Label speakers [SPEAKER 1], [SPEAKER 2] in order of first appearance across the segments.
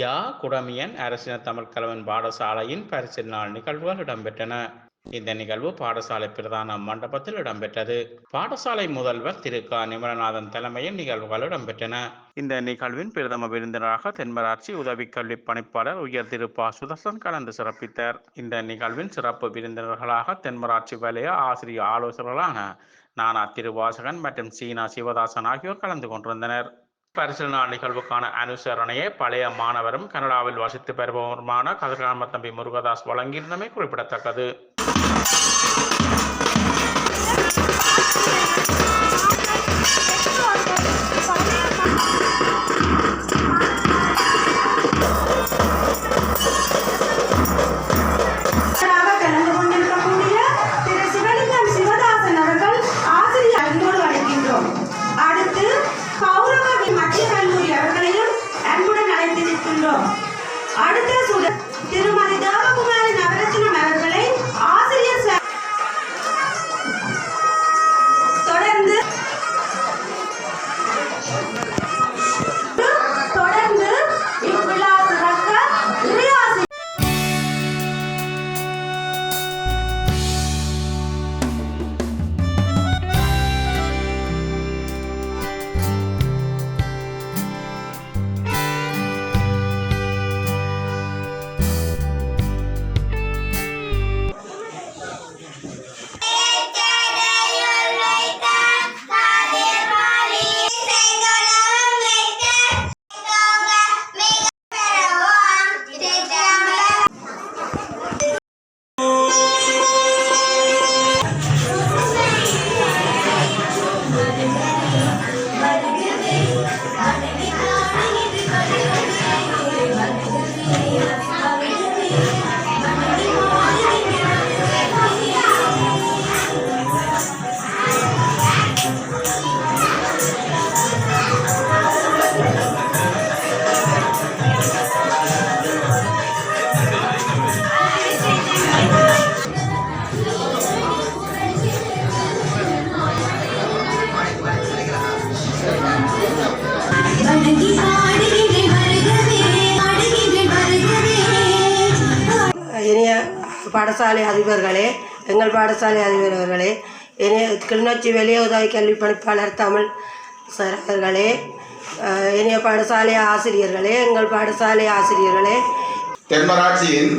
[SPEAKER 1] யா குடமியன் அரசின தமிழ் கலவன் பாடசாலையின் பரிசில் நாள் நிகழ்வுகள் இடம்பெற்றன. இந்த நிகழ்வு பாடசாலை பிரதான மண்டபத்தில் இடம்பெற்றது. பாடசாலை முதல்வர் திரு க. நிமலநாதன் தலைமையில் நிகழ்வுகள் இடம்பெற்றன. இந்த நிகழ்வின் பிரதம விருந்தினராக தென்மராட்சி உதவி கல்வி பணிப்பாளர் உயர் திரு ப. சுதர்சன் கலந்து சிறப்பித்தார். இந்த நிகழ்வின் சிறப்பு விருந்தினர்களாக தென்மராட்சி வலய ஆசிரியர் ஆலோசகர்களான நானா திருவாசகன் மற்றும் சீனா சிவதாசன் ஆகியோர் கலந்து கொண்டிருந்தனர். பரிசீலனா நிகழ்வுக்கான அனுசரணையை பழைய மாணவரும் கனடாவில் வசித்து பெறுபவருமான கதிர்காம தம்பி முருகதாஸ் வழங்கியிருந்தமை குறிப்பிடத்தக்கது.
[SPEAKER 2] பாடசாலை அதிபர்களே எங்கள் பாடசாலை அதிபர் அவர்களே இனிய கிளிநொச்சி வெளிய உதவி கல்வி பணிப்பாளர் தமிழ் சார் அவர்களே இனிய பாடசாலை ஆசிரியர்களே எங்கள் பாடசாலை ஆசிரியர்களே.
[SPEAKER 3] தென்மராட்சியின்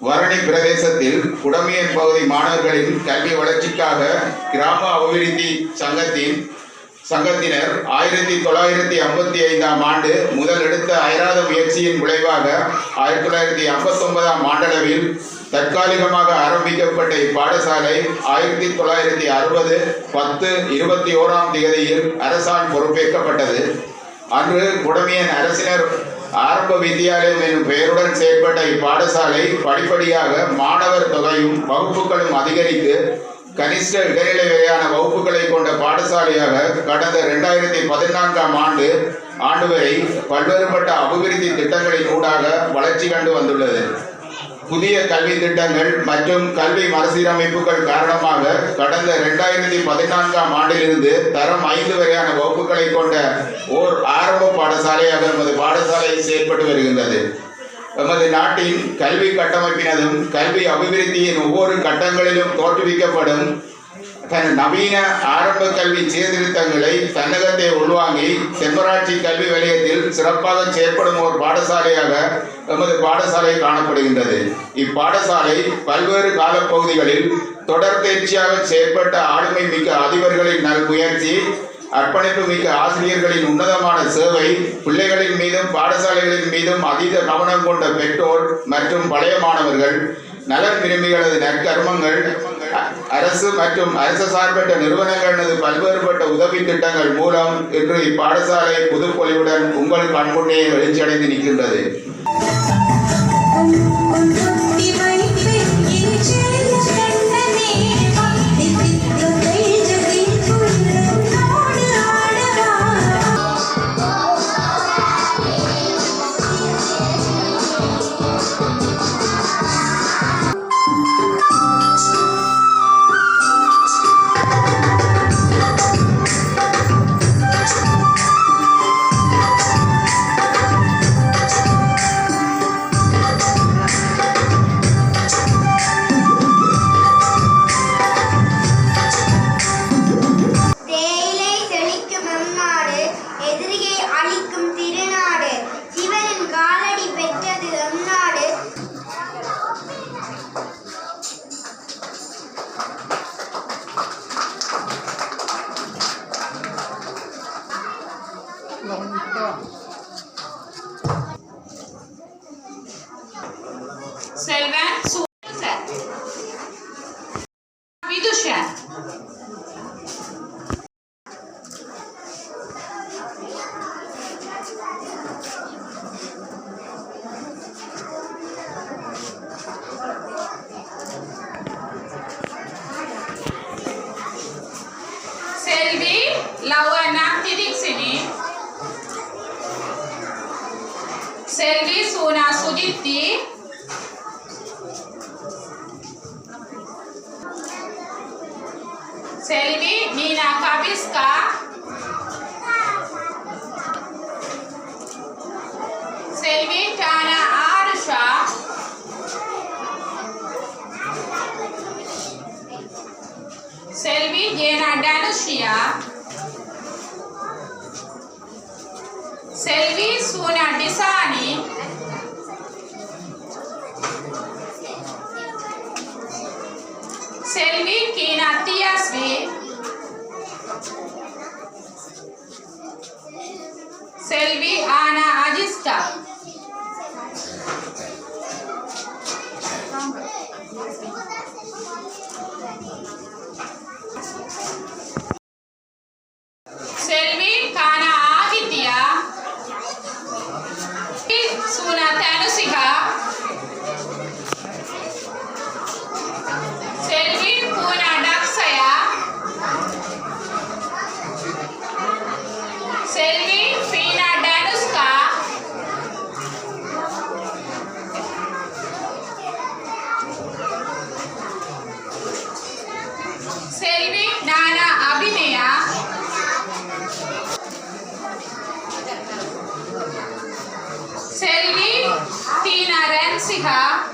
[SPEAKER 3] வரணி பிரதேசத்தில் குடமியன் பகுதி மாணவர்களின் கல்வி வளர்ச்சிக்காக கிராம அபிவிருத்தி சங்கத்தின் சங்கத்தினர் ஆயிரத்தி தொள்ளாயிரத்தி ஐம்பத்தி ஐந்தாம் ஆண்டு முதல் எடுத்த அயராத முயற்சியின் விளைவாக ஆயிரத்தி தொள்ளாயிரத்தி ஐம்பத்தொன்பதாம் ஆண்டளவில் தற்காலிகமாக ஆரம்பிக்கப்பட்ட இப்பாடசாலை ஆயிரத்தி தொள்ளாயிரத்தி அறுபது பத்து இருபத்தி ஓராம் தேதியில் அரசால் பொறுப்பேற்கப்பட்டது. அன்று குடமியன் அரசினர் ஆரம்ப வித்தியாலயம் எனும் பெயருடன் செயல்பட்ட இப்பாடசாலை படிப்படியாக மாணவர் தொகையும் வகுப்புகளும் அதிகரித்து கனிஷ்ட இடைநிலை வரையான வகுப்புகளை கொண்ட பாடசாலையாக கடந்த இரண்டாயிரத்தி பதினான்காம் ஆண்டு ஆண்டு வரை பல்வேறுபட்ட அபிவிருத்தி திட்டங்களின் ஊடாக வளர்ச்சி கண்டு வந்துள்ளது. புதிய கல்வி திட்டங்கள் மற்றும் கல்வி மறுசீரமைப்புகள் காரணமாக கடந்த இரண்டாயிரத்தி பதினான்காம் ஆண்டிலிருந்து தரம் ஐந்து வரையான வகுப்புகளை கொண்ட ஓர் ஆரம்ப பாடசாலையாக எமது பாடசாலை செயல்பட்டு வருகின்றது. எமது நாட்டின் கல்வி கட்டமைப்பினதும் கல்வி அபிவிருத்தியின் ஒவ்வொரு கட்டங்களிலும் தோற்றுவிக்கப்படும் தன் நவீன ஆரம்ப கல்வி சீர்திருத்தங்களை தன்னகத்தை உள்வாங்கி செம்பராட்சி கல்வி வலயத்தில் சிறப்பாக செயற்படும் ஒரு பாடசாலையாக எமது பாடசாலை காணப்படுகின்றது. இப்பாடசாலை பல்வேறு காலப்பகுதிகளில் தொடர் தேர்ச்சியாக செயற்பட்ட ஆளுமை மிக்க அதிபர்களின் நல் முயற்சி அர்ப்பணிப்பு மிக்க ஆசிரியர்களின் உன்னதமான சேவை பிள்ளைகளின் மீதும் பாடசாலைகளின் மீதும் அதீத கவனம் கொண்ட பெற்றோர் மற்றும் பழைய மாணவர்கள் நலன் விரும்பிகளது நற்கர்மங்கள் அரசு மற்றும் அரசு சார்பற்ற நிறுவனங்களது பல்வேறுபட்ட உதவி திட்டங்கள் மூலம் இன்று இப்பாடசாலை புதுப்பொலிவுடன் உங்கள் கண்முன்னே வெளிச்சடைந்து நிற்கின்றது.
[SPEAKER 4] hija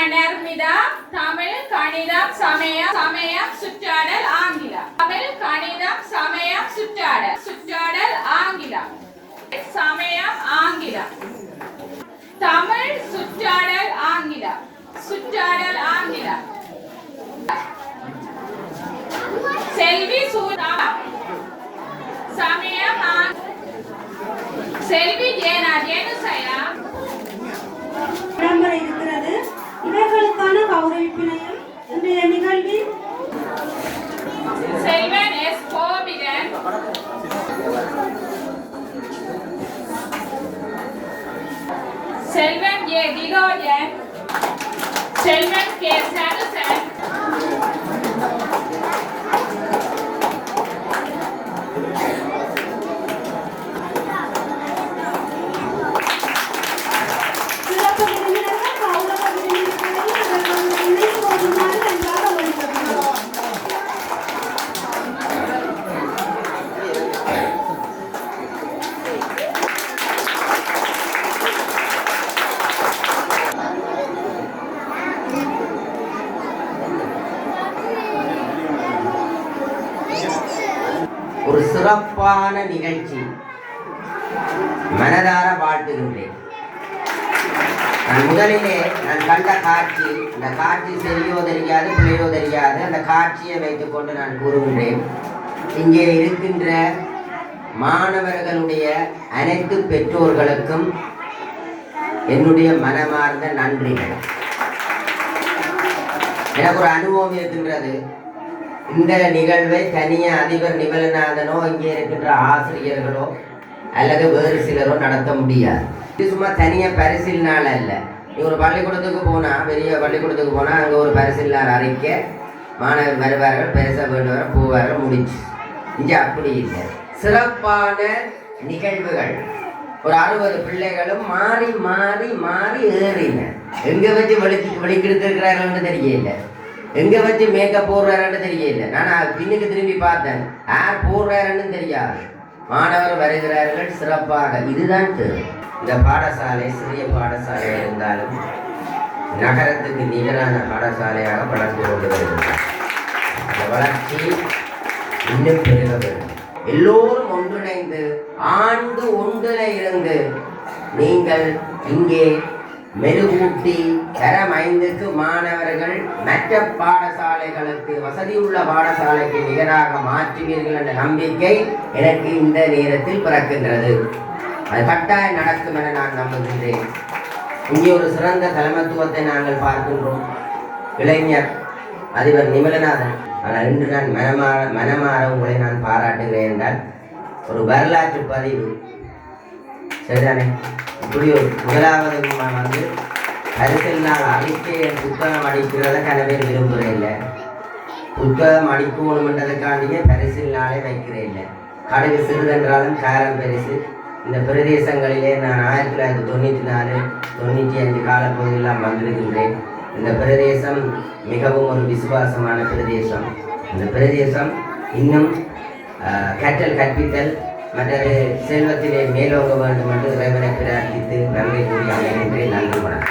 [SPEAKER 4] அனர்மிதம் தமிழ் கணிதம் சமயம் சமயம் சுற்றாடல் ஆங்கிலம் தமிழ் கணிதம் சமயம் சுற்றாடல் சுற்றாடல் ஆங்கிலம் சமயம் ஆங்கிலம் தமிழ் சுற்றாடல் ஆங்கிலம் சுற்றாடல் ஆங்கிலம் செல்வி சூதா சமயம் செல்வி
[SPEAKER 5] சிறப்பான நிகழ்ச்சி. மனதார வாழ்த்துகின்றேன். நான் முதலிலே நான் கண்ட காட்சி இந்த காட்சி சரியோ தெரியாது பிழையோ தெரியாது அந்த காட்சியை வைத்துக்கொண்டு நான் கூறுகின்றேன். இங்கே இருக்கின்ற மாணவர்களுடைய அனைத்து பெற்றோர்களுக்கும் என்னுடைய மனமார்ந்த நன்றிகள். எனக்கு ஒரு அனுபவம் இருக்கின்றது. இந்த நிகழ்வை தனியே அதிபர் நிபலநாதனோ இங்கே இருக்கின்ற ஆசிரியர்களோ அல்லது வேறு சிலரோ நடத்த முடியாது. இது சும்மா தனியாக பரிசில் அல்ல. நீ ஒரு பள்ளிக்கூடத்துக்கு போனா பெரிய பள்ளிக்கூடத்துக்கு போனா அங்கே ஒரு பரிசில் அறிக்க மாணவர் வருவார்கள் பெருச வேண்டுவார் போவார்கள் முடிச்சு இங்கே அப்படி இல்லை. சிறப்பான நிகழ்வுகள். ஒரு அறுபது பிள்ளைகளும் மாறி மாறி மாறி ஏறின. எங்கே வச்சு வெளிச்சு வெளிக்கெடுத்திருக்கிறார்கள்னு தெரியல. எங்க வச்சு மேக்கப் போடுறாருன்னு தெரியல. நான் பின்னுக்கு திரும்பி பார்த்தேன். யார் போடுறாருன்னு தெரியாது. மாணவர் வருகிறார்கள் சிறப்பாக. இதுதான் இந்த பாடசாலை சிறிய பாடசாலை இருந்தாலும் நகரத்துக்கு நிகரான பாடசாலையாக வளர்ந்து கொண்டு வருகிறார் அந்த வளர்ச்சி இன்னும் பெருக வேண்டும். எல்லோரும் ஒன்றிணைந்து ஆண்டு ஒன்றில் இருந்து நீங்கள் இங்கே மெருகூட்டி தரம் ஐந்துக்கு மாணவர்கள் மற்ற பாடசாலைகளுக்கு வசதியுள்ள பாடசாலைக்கு நிகராக மாற்றுவீர்கள் என்ற நம்பிக்கை எனக்கு இந்த நேரத்தில் பிறக்கின்றது. அது கட்டாயம் நடக்கும் என நான் நம்புகின்றேன். இங்கே ஒரு சிறந்த தலைமத்துவத்தை நாங்கள் பார்க்கின்றோம். இளைஞர் அதிபர் நிமலநாதன் ஆனால் இன்று நான் மனமாற மனமாற உங்களை நான் பாராட்டுகிறேன் என்றால் ஒரு வரலாற்று பதிவு. சரிதானே? இப்படி ஒரு முதலாவது வந்து அரசியல் நாள் அறிக்கையை புத்தகம் அடிக்கிறத கன பேர் விரும்புகிறேன் இல்லை புத்தகம் அடிக்கணுமென்றதுக்காண்டியே பரிசில் நாளே வைக்கிறேன் இல்லை கடுகு சிறிதென்றாலும் காரம் பெருசு. இந்த பிரதேசங்களிலே நான் ஆயிரத்தி தொள்ளாயிரத்தி தொண்ணூற்றி நாலு தொண்ணூற்றி அஞ்சு காலப்பகுதியெல்லாம் வந்திருக்கின்றேன். இந்த பிரதேசம் மிகவும் ஒரு விசுவாசமான பிரதேசம். இந்த பிரதேசம் இன்னும் கற்றல் கற்பித்தல் மற்றது செல்வத்திலே மேலோங்க வேண்டும் என்று இறைவனை பிரார்த்தித்து நன்றி கூறி அமைகின்றேன் நன்றி வணக்கம்.